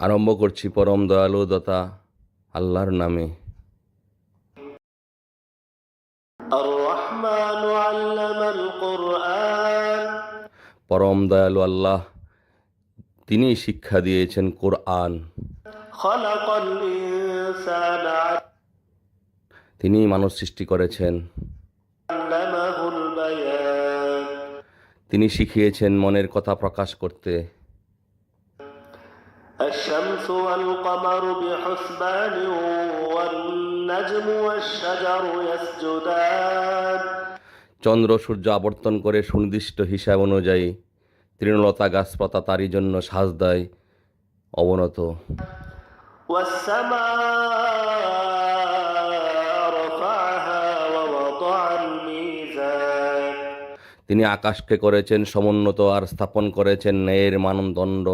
আরম্ভ করছি পরম দয়ালু দতা আল্লাহর নামে। পরম দয়ালু আল্লাহ তিনি শিক্ষা দিয়েছেন কোরআন। তিনি মানুষ সৃষ্টি করেছেন। তিনি শিখিয়েছেন মনের কথা প্রকাশ করতে। الشمس والقمر بحسبان والنجم والشجر يسجدان চন্দ্র সূর্য আবর্তন করে সুনির্দিষ্ট হিসাব অনুযায়ী তৃণলতা গাছপাতা তারই জন্য সাজ দেয় অবনত والسماء رفعها ووضع الميزان তিনি আকাশকে করেছেন সমুন্নত আর স্থাপন করেছেন ন্যায়ের মানদণ্ড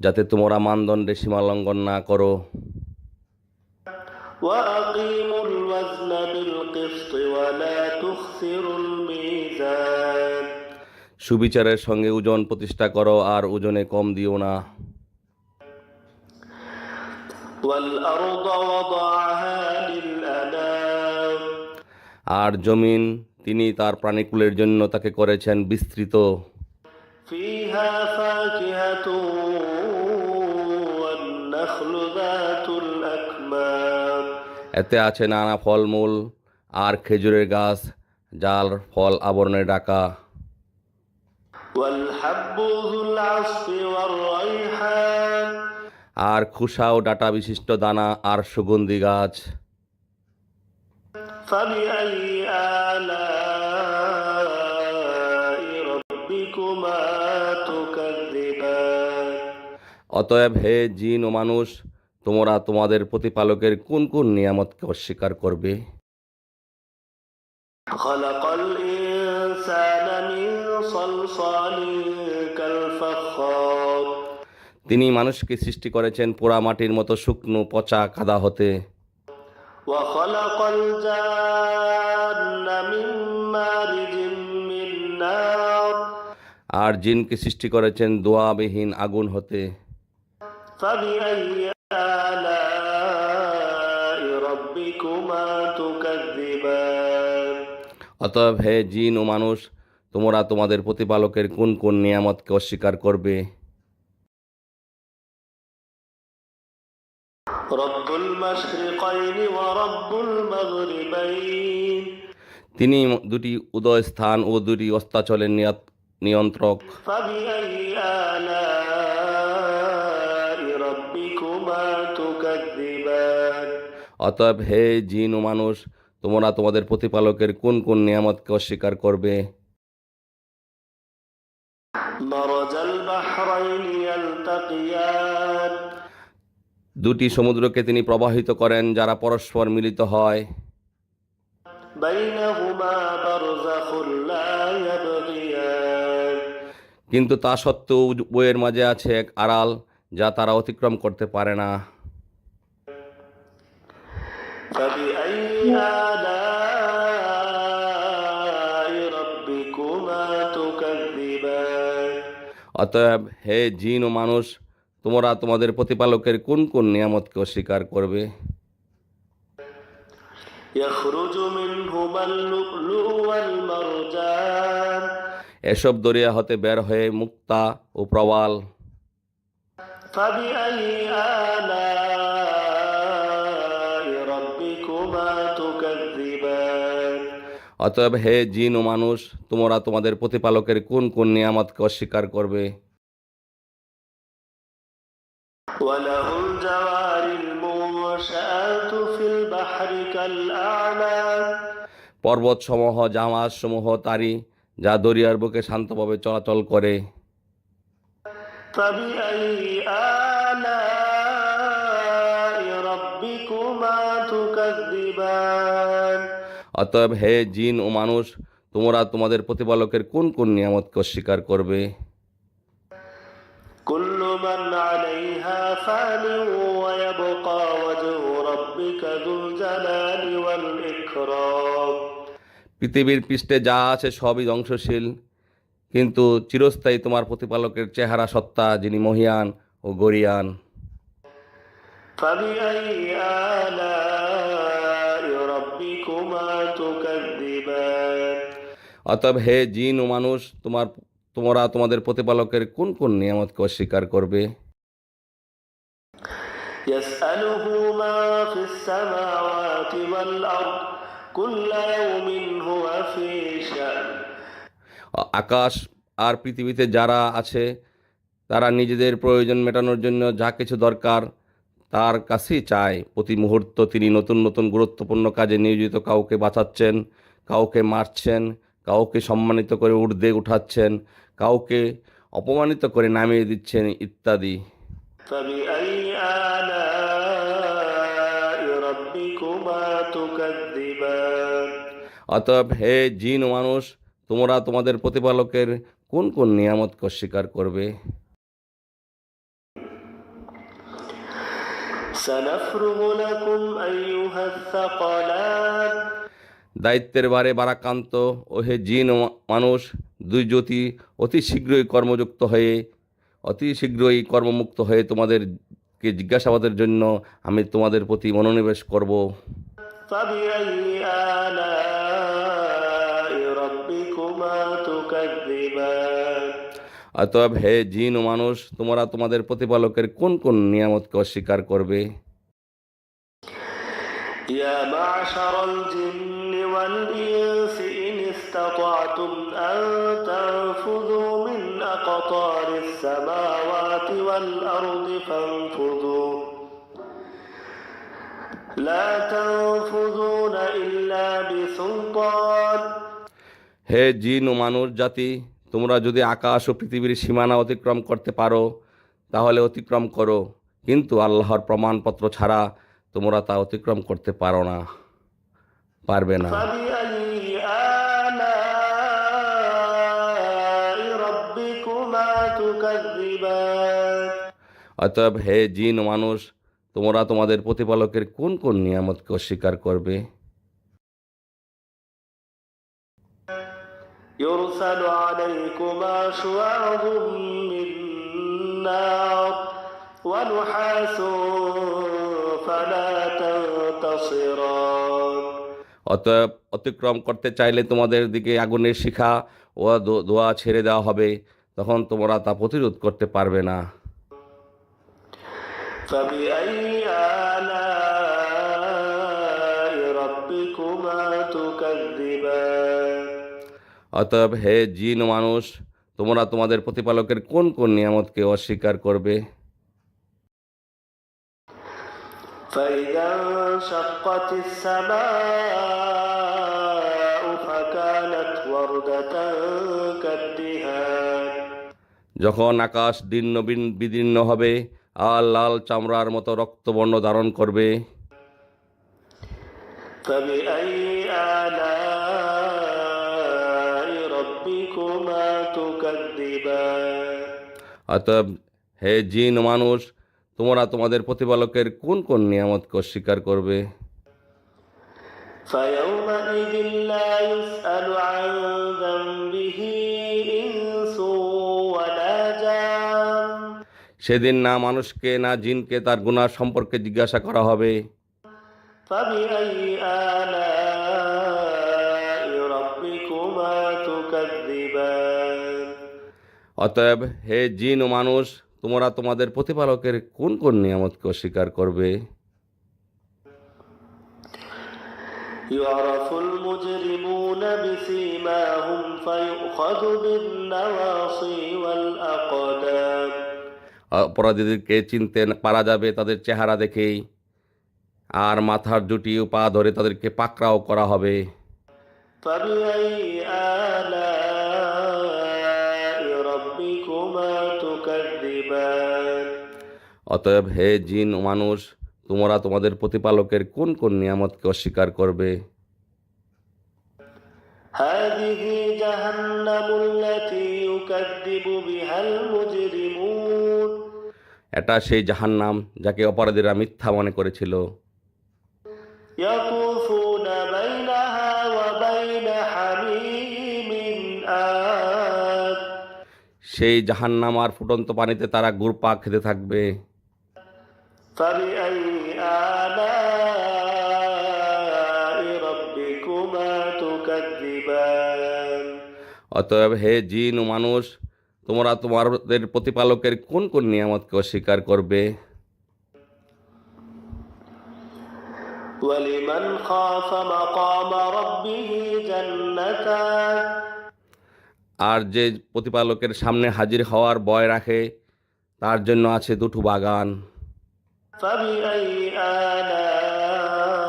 যাতে তোমরা মানদণ্ডে সীমা লঙ্ঘন না করো। সুবিচারের সঙ্গে ওজন প্রতিষ্ঠা করো আর ওজনে কম দিও না। আর জমিন তিনি তার প্রাণীকুলের জন্য তাকে করেছেন বিস্তৃত فيها فاكهة والنخل ذات الأكمام এতে আছে নানা ফলমূল আর খেজুরের গাছ যার ফল আবরণে ডাকা والحب ذو العصف والريحان আর খুসা ও ডাটা বিশিষ্ট দানা আর সুগন্ধি গাছ فبأي آلاء অতএব হে জিন ও মানুষ তোমরা তোমাদের প্রতিপালকের কোন কোন নিয়ামতকে অস্বীকার করবে? তিনি মানুষকে সৃষ্টি করেছেন পোড়া মাটির মতো শুকনো পচা কাদা হতে। আর জিনকে সৃষ্টি করেছেন দোয়াবিহীন আগুন হতে। فبأي آلاء ربكما تكذبان অতএব হে জিন ও মানুষ তোমরা তোমাদের প্রতিপালকের কোন কোন নিয়ামতকে অস্বীকার করবে رب المشرقين ورب المغربين তিনি দুটি উদয় স্থান ও দুটি অস্তাচলের নিয়াত- নিয়ন্ত্রক অতএব হে জিন ও মানুষ, তোমরা তোমাদের প্রতিপালকের কোন কোন নিয়ামতকে অস্বীকার করবে? দুটি সমুদ্রকে তিনি প্রবাহিত করেন, যারা পরস্পর মিলিত হয়। কিন্তু তা সত্ত্বেও বইয়ের মাঝে আছে এক আড়াল, যা তারা অতিক্রম করতে পারে না। فبأي آلاء ربكما تكذبان অতএব হে জিন ও মানুষ তোমরা তোমাদের প্রতিপালকের কোন কোন নিয়ামতকে অস্বীকার করবে يخرج منهما اللؤلؤ والمرجان এসব দরিয়া হতে বের হয়ে মুক্তা ও প্রবাল فبأي آلاء অতএব হে জিন ও মানুষ তোমরা তোমাদের প্রতিপালকের কোন কোন নিয়ামতকে অস্বীকার করবে? পর্বত সমূহ জামাজ সমূহ তারি যা দরিয়ার বুকে শান্তভাবে চলাচল করে। অতএব হে জিন ও মানুষ তোমরা তোমাদের প্রতিপালকের কোন কোন নিয়ামতকে অস্বীকার করবে كل من عليها فان ويبقى وجه ربك ذو الجلال والإكرام পৃথিবীর পৃষ্ঠে যা আছে সবই ধ্বংসশীল কিন্তু চিরস্থায়ী তোমার প্রতিপালকের চেহারা সত্তা যিনি মহিয়ান ও গরিয়ান فبأي آلاء অতএব হে জিন ও মানুষ তোমার তোমরা তোমাদের প্রতিপালকের কোন কোন নিয়ামতকে অস্বীকার করবে يسأله ما في السماوات والأرض كل يوم هو في شأن আকাশ আর পৃথিবীতে যারা আছে তারা নিজেদের প্রয়োজন মেটানোর জন্য যা কিছু দরকার তার কাছেই চায় প্রতি মুহূর্ত তিনি নতুন নতুন গুরুত্বপূর্ণ কাজে নিয়োজিত কাউকে বাঁচাচ্ছেন কাউকে মারছেন কাউকে সম্মানিত করে ঊর্ধ্বে উঠাচ্ছেন কাউকে অপমানিত করে নামিয়ে দিচ্ছেন ইত্যাদি فبأي آلاء ربكما تكذبان অতএব হে জিন ও মানুষ তোমরা তোমাদের প্রতিপালকের কোন কোন নিয়ামতকে অস্বীকার করবে سنفرغ لكم أيها الثقلان দায়িত্বের বারে বারাক্রান্ত হে জিন মানুষ দুই জ্যোতি অতি শীঘ্রই কর্মযুক্ত হয়ে অতি শীঘ্রই কর্মমুক্ত হয়ে তোমাদেরকে জিজ্ঞাসাবাদের জন্য আমি তোমাদের প্রতি মনোনিবেশ করব। অতএব হে জিন মানুষ তোমরা তোমাদের প্রতিপালকের কোন কোন নিয়ামতকে অস্বীকার করবে? ইয়া মাশারাল والإنس إن استطعتم أن تنفذوا من أقطار السماوات والأرض فانفذوا لا تنفذون إلا بسلطان হে জিন ও মানুষ জাতি তোমরা যদি আকাশ ও পৃথিবীর সীমানা অতিক্রম করতে পারো তাহলে অতিক্রম করো কিন্তু আল্লাহর প্রমাণপত্র ছাড়া তোমরা তা অতিক্রম করতে পারো না পারবে না فبأي آلاء ربكما تكذبان অতএব হে জিন ও মানুষ তোমরা তোমাদের প্রতিপালকের কোন কোন নিয়ামতকে অস্বীকার করবে يرسل عليكما شواظ من نار ونحاس فلا تنتصران অতএব অতিক্রম করতে চাইলে তোমাদের দিকে আগুনের শিখা ও দোয়া ছেড়ে দেওয়া হবে। তখন তোমরা তা প্রতিরোধ করতে পারবে না। অতএব হে জিন মানুষ তোমরা তোমাদের প্রতিপালকের কোন কোন নিয়ামতকে অস্বীকার করবে? فإذا انشقت السماء فكانت وردة كالدهان যখন আকাশ দীর্ণ বিন- বিদীর্ণ হবে আর লাল চামড়ার মতো রক্তবর্ণ ধারণ করবে فبأي آلاء ربكما تكذبان অতএব হে জিন ও মানুষ তোমরা তোমাদের প্রতিপালকের কোন কোন নিয়ামতকে অস্বীকার করবে فيومئذ لا يسأل عن ذنبه إنس ولا جان সেদিন না মানুষকে না জিনকে তার গুনাহ সম্পর্কে জিজ্ঞাসা করা হবে فبأي آلاء ربكما تكذبان অতএব হে জিন ও মানুষ তোমরা তোমাদের প্রতিপালকের কোন কোন নিয়ামতকে অস্বীকার করবে يعرف المجرمون بسيماهم فيؤخذ بالنواصي والأقدام অপরাধীদেরকে চিনতে পারা যাবে তাদের চেহারা দেখেই আর মাথার জুটি ও পা ধরে তাদেরকে পাকড়াও করা হবে فبأي آلاء অতএব হে জিন ও মানুষ তোমরা তোমাদের প্রতিপালকের কোন কোন নিয়ামতকে অস্বীকার করবে هذه جهنم التي يكذب بها المجرمون এটা সেই জাহান্নাম যাকে অপরাধীরা মিথ্যা মনে করেছিল يطوفون بينها وبين حميم آن সেই জাহান্নামার ফুটন্ত পানিতে তারা গুড়পাক খেতে থাকবে فبأي آلاء ربكما تكذبان অতএব হে জিন ও মানুষ তোমরা তোমাদের প্রতিপালকের কোন কোন নিয়ামতকে অস্বীকার করবে ولمن خاف مقام ربه جنتان আর যে প্রতিপালকের সামনে হাজির হওয়ার ভয় রাখে তার জন্য আছে দুটো বাগান فبأي آلاء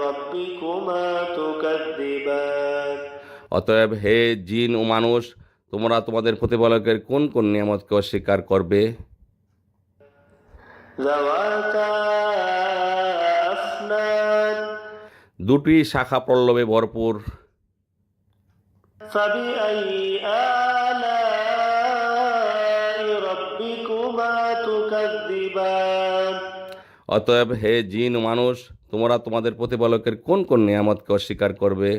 ربكما تكذبان অতএব হে জিন ও মানুষ তোমরা তোমাদের প্রতিপালকের কোন কোন নিয়ামতকে অস্বীকার করবে ذواتا أفنان দুটি শাখা পল্লবে ভরপুর فبأي آلاء অতএব হে জিন মানুষ তোমরা তোমাদের প্রতিপালকের কোন কোন নিয়ামতকে অস্বীকার করবে?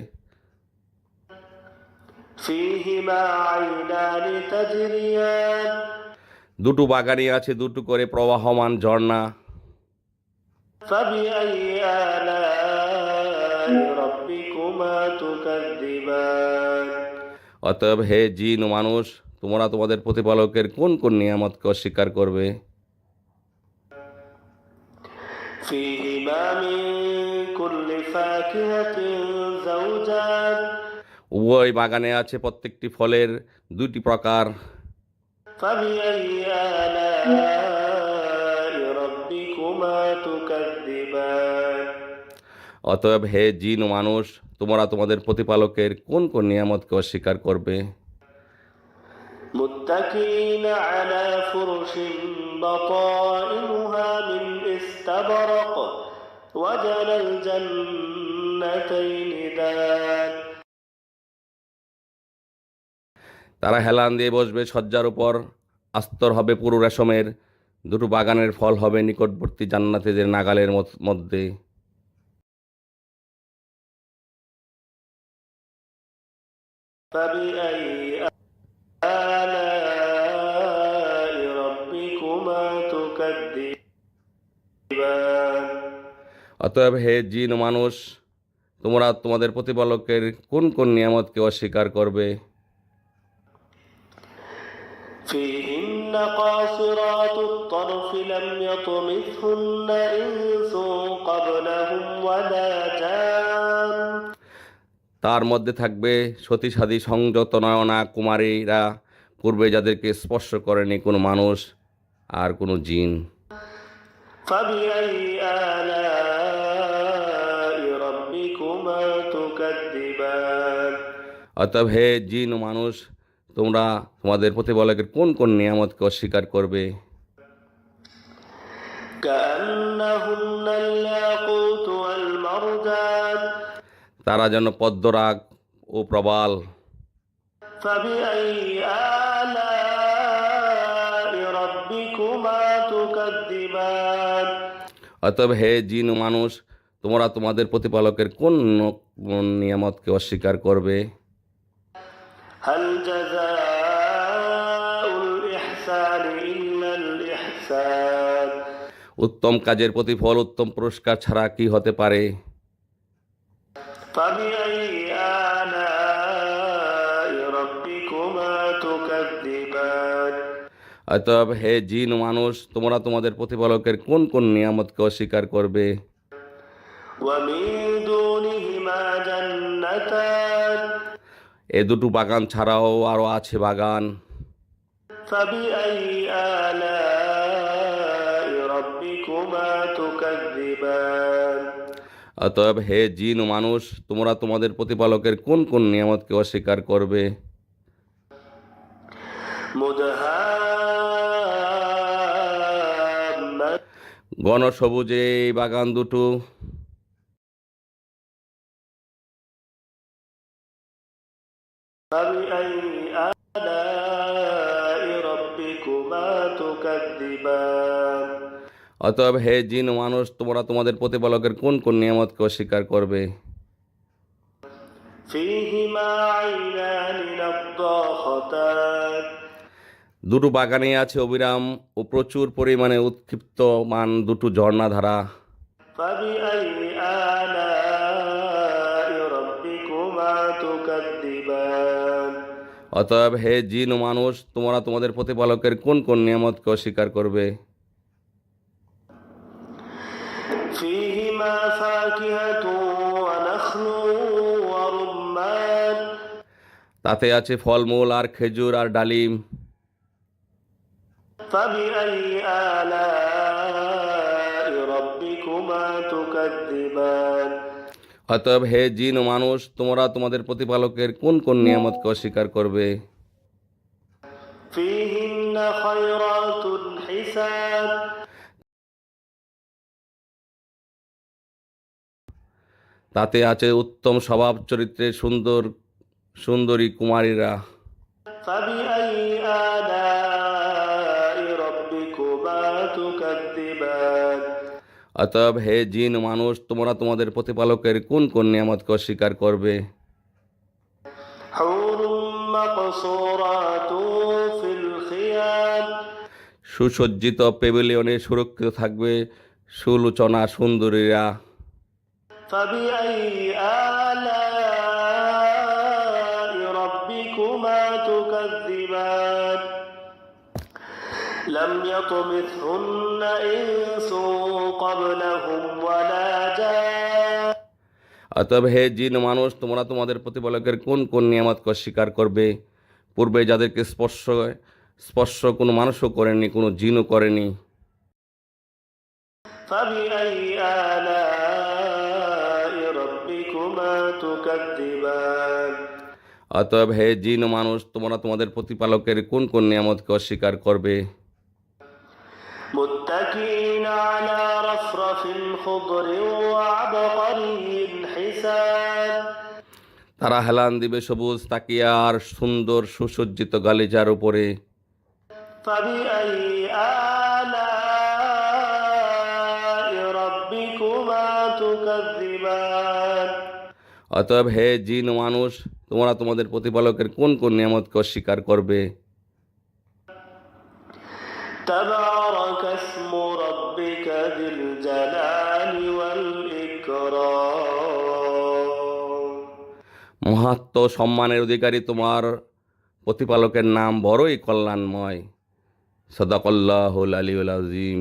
দুটো বাগানি আছে দুটো করে প্রবাহমান ঝর্ণা। অতএব হে জিন মানুষ তোমরা তোমাদের প্রতিপালকের কোন কোন নিয়ামতকে অস্বীকার করবে? فيهما من كل فاكهة زوجان উভয় বাগানে আছে প্রত্যেকটি ফলের দুটি প্রকার فبأي آلاء ربكما تكذبان অতএব হে জিন ও মানুষ তোমরা তোমাদের প্রতিপালকের কোন কোন নিয়ামতকে অস্বীকার করবে متكئين على فرش بطائنها من استبرق وجنى الجنتين دان তারা হেলান দিয়ে বসবে শয্যার উপর আস্তর হবে পুরো রেশমের দুটো বাগানের ফল হবে নিকটবর্তী জান্নাতীদের নাগালের মত- মধ্যে فبأي آلاء অতএব হে জিন ও মানুষ তোমরা তোমাদের প্রতিপালকের কোন কোন নিয়ামতকে অস্বীকার করবে فيهن قاصرات الطرف لم يطمثهن إنس قبلهم ولا جان তার মধ্যে থাকবে সতীসাধী সংযত নয়না কুমারীরা পূর্বে যাদেরকে স্পর্শ করেনি কোনো মানুষ আর কোনো জিন فبأي آلاء অতএব হে জিন মানুষ তোমরা তোমাদের প্রতিপালকের কোন কোন নিয়ামতকে অস্বীকার করবে? তারা যেন পদ্মরাগ ও প্রবাল। অতএব হে জিন মানুষ তোমরা তোমাদের প্রতিপালকের কোন নিয়ামতকে অস্বীকার করবে? هل جزاء الإحسان إلا الإحسان উত্তম কাজের প্রতিফল উত্তম পুরস্কার ছাড়া কি হতে পারে فبأي آلاء ربكما تكذبان অতএব হে জিন ও মানুষ তোমরা তোমাদের প্রতিপালকের কোন কোন নিয়ামতকে অস্বীকার করবে ومن دونهما جنتان এ দুটো বাগান ছাড়াও আরও আছে বাগান। অতএব হে জিন মানুষ তোমরা তোমাদের প্রতিপালকের কোন কোন নিয়ামতকে অস্বীকার করবে? গণসবুজে বাগান দুটো। فبأي آلاء ربكما تكذبان অতএব হে জিন ও মানুষ তোমরা তোমাদের প্রতিপালকের কোন কোন নিয়ামতকে অস্বীকার করবে فيهما عينان نضاختان দুটো বাগানে আছে অবিরাম ও প্রচুর পরিমাণে উৎক্ষিপ্তমান দুটো ঝর্ণাধারা فبأي অতএব হে জিন ও মানুষ তোমরা তোমাদের প্রতিপালকের কোন কোন নিয়ামতকে অস্বীকার করবে فيهما فاكهة ونخل ورمان তাতে আছে ফলমূল আর খেজুর আর ডালিম فبأي آلاء অতএব হে জিন মানুষ তোমরা তোমাদের প্রতিপালকের কোন কোন নিয়ামতকে অস্বীকার করবে? তাতে আছে উত্তম স্বভাব চরিত্রে সুন্দর সুন্দরী কুমারীরা। অতএব হে জিন ও মানুষ তোমরা তোমাদের প্রতিপালকের কোন কোন নিয়ামতকে অস্বীকার করবে حور مقصورات في الخيام সুসজ্জিত পেভিলিয়নে সুরক্ষিত থাকবে সুলোচনা সুন্দরীরা فبأي آلاء ربكما تكذبان لم يطمثهن إنس অতএব হে জিন ও মানুষ তোমরা তোমাদের প্রতিপালকের কোন কোন নিয়ামতকে অস্বীকার করবে পূর্বে যাদেরকে স্পর্শ স্পর্শ কোনো মানুষও করেনি কোনো জিনও করেনি فبأي آلاء ربكما تكذبان অতএব হে জিন ও মানুষ তোমরা তোমাদের প্রতিপালকের কোন কোন নিয়ামতকে অস্বীকার করবে متكئين على رفرف خضر وعبقري حسان তারা হেলান দিবে সবুজ তাকিয়া আর সুন্দর সুসজ্জিত গালিচার উপরে فبأي آلاء ربكما تكذبان অতএব হে জিন ও মানুষ তোমরা তোমাদের প্রতিপালকের কোন কোন নিয়ামতকে অস্বীকার করবে تبارك اسم ربك ذي الجلال মহাত্ম সম্মানের অধিকারী তোমার প্রতিপালকের নাম বড়ই কল্যাণময়। সদাকল্লাহুল আলিউল আজিম